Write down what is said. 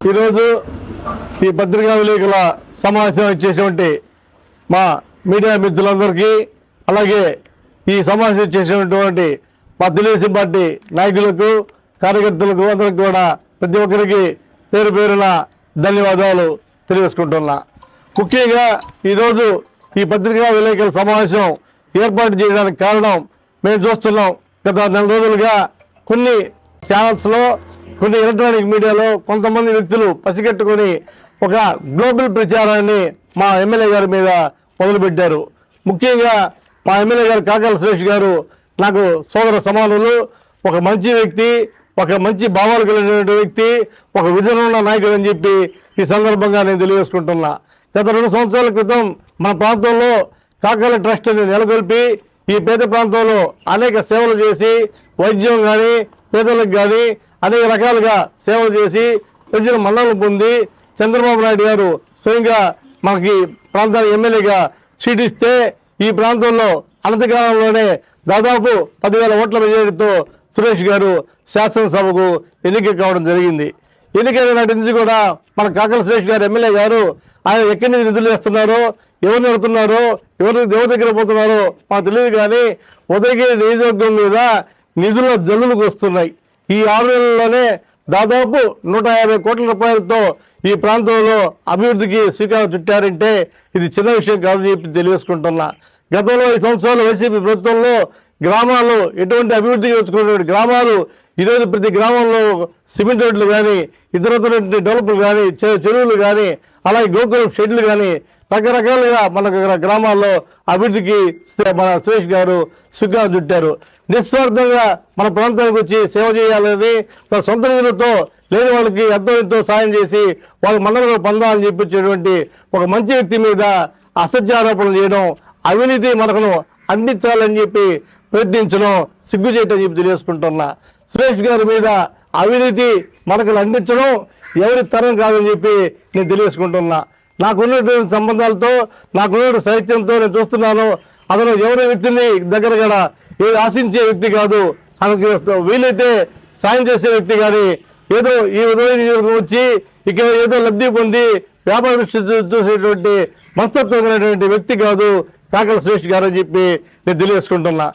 ఈరోజు ఈ పత్రికా విలేకరుల సమావేశం చేసేటువంటి మా మీడియా మిత్రులందరికీ అలాగే ఈ సమావేశం చేసినటువంటి మా తెలుగుదేశం పార్టీ నాయకులకు కార్యకర్తలకు అందరికి కూడా ప్రతి ఒక్కరికి పేరు పేరున ధన్యవాదాలు తెలియజేసుకుంటున్నా. ముఖ్యంగా ఈరోజు ఈ పత్రికా విలేకరుల సమావేశం ఏర్పాటు చేయడానికి కారణం మేము చూస్తున్నాం. గత నెల రోజులుగా కొన్ని ఛానల్స్లో కొన్ని ఎలక్ట్రానిక్ మీడియాలో కొంతమంది వ్యక్తులు పసిగట్టుకొని ఒక గ్లోబల్ ప్రచారాన్ని మా ఎమ్మెల్యే గారి మీద మొదలుపెట్టారు. ముఖ్యంగా మా ఎమ్మెల్యే గారు కాకల సురేష్ గారు నాకు సోదర సమానులు ఒక మంచి వ్యక్తి ఒక మంచి భావాలు కలిగినటువంటి వ్యక్తి ఒక విజయనున్న ఉన్న నాయకుడు అని చెప్పి ఈ సందర్భంగా నేను తెలియజేసుకుంటున్నా. గత రెండు సంవత్సరాల క్రితం మన ప్రాంతంలో కాకాల ట్రస్ట్ని నెలకొల్పి ఈ పేద ప్రాంతంలో అనేక సేవలు చేసి వైద్యం కానీ పేదలకు కానీ అనేక రకాలుగా సేవలు చేసి ప్రజల మన్నలు పొంది చంద్రబాబు నాయుడు గారు స్వయంగా మనకి ప్రాంతానికి ఎమ్మెల్యేగా సీట్ ఇస్తే ఈ ప్రాంతంలో అనంతకాలంలోనే దాదాపు పదివేల ఓట్ల మెజారిటీతో సురేష్ గారు శాసనసభకు ఎన్నిక కావడం జరిగింది. ఎన్నికైన నాటి నుంచి కూడా మన కాకల సురేష్ గారు ఎమ్మెల్యే గారు ఆయన ఎక్కడి నుంచి నిధులు వేస్తున్నారో ఎవరు నడుతున్నారో ఎవరు ఎవరి దగ్గర పోతున్నారో మాకు తెలియదు కానీ ఉదయగిరి నియోజకవర్గం మీద నిధుల జల్లులకు వస్తున్నాయి. ఈ ఆరు నెలల్లోనే దాదాపు నూట యాభై కోట్ల రూపాయలతో ఈ ప్రాంతంలో అభివృద్ధికి శ్రీకారం చుట్టారంటే ఇది చిన్న విషయం కాదు చెప్పి తెలియజేసుకుంటున్నా. గతంలో ఈ సంవత్సరాలు వైసీపీ ప్రభుత్వంలో గ్రామాలు ఎటువంటి అభివృద్ధికి వచ్చుకున్నటువంటి గ్రామాలు ఈరోజు ప్రతి గ్రామంలో సిమెంట్ రోడ్లు కానీ ఇతరత్ర డెవలప్లు కానీ చెరువులు కానీ అలాగే గోకులం షెడ్లు కానీ రకరకాలుగా మన గ్రామాల్లో అభివృద్ధికి మన సురేష్ గారు శ్రీకారం చుట్టారు. నిస్వార్థంగా మన ప్రాంతానికి వచ్చి సేవ చేయాలని మన సొంత నిధులతో లేని వాళ్ళకి ఎంతో ఎంతో సాయం చేసి వాళ్ళ మండలంలో పొందాలని చెప్పించేటువంటి ఒక మంచి వ్యక్తి మీద అసత్యారోపణలు చేయడం అవినీతి మనకును అందించాలని చెప్పి ప్రయత్నించడం సిగ్గు చేయటం చెప్పి తెలియజేసుకుంటున్నా. సురేష్ గారి మీద అవినీతి మనకు అందించడం ఎవరి తరం కాదని చెప్పి నేను తెలియజేసుకుంటున్నా. నాకున్నటువంటి సంబంధాలతో నాకున్నటువంటి సాహిత్యంతో నేను చూస్తున్నాను. అతను ఎవరి వ్యక్తిని దగ్గర కూడా ఏది ఆశించే వ్యక్తి కాదు. అతనికి వీలైతే సాయం చేసే వ్యక్తి కానీ ఏదో ఈ ఉదయం వచ్చి ఇక ఏదో లబ్ధి పొంది వ్యాపార దృష్టి చూసేటువంటి మనస్తత్వం కలిగినటువంటి వ్యక్తి కాదు కాకల సురేష్ గారు అని చెప్పి నేను తెలియజేసుకుంటున్నా.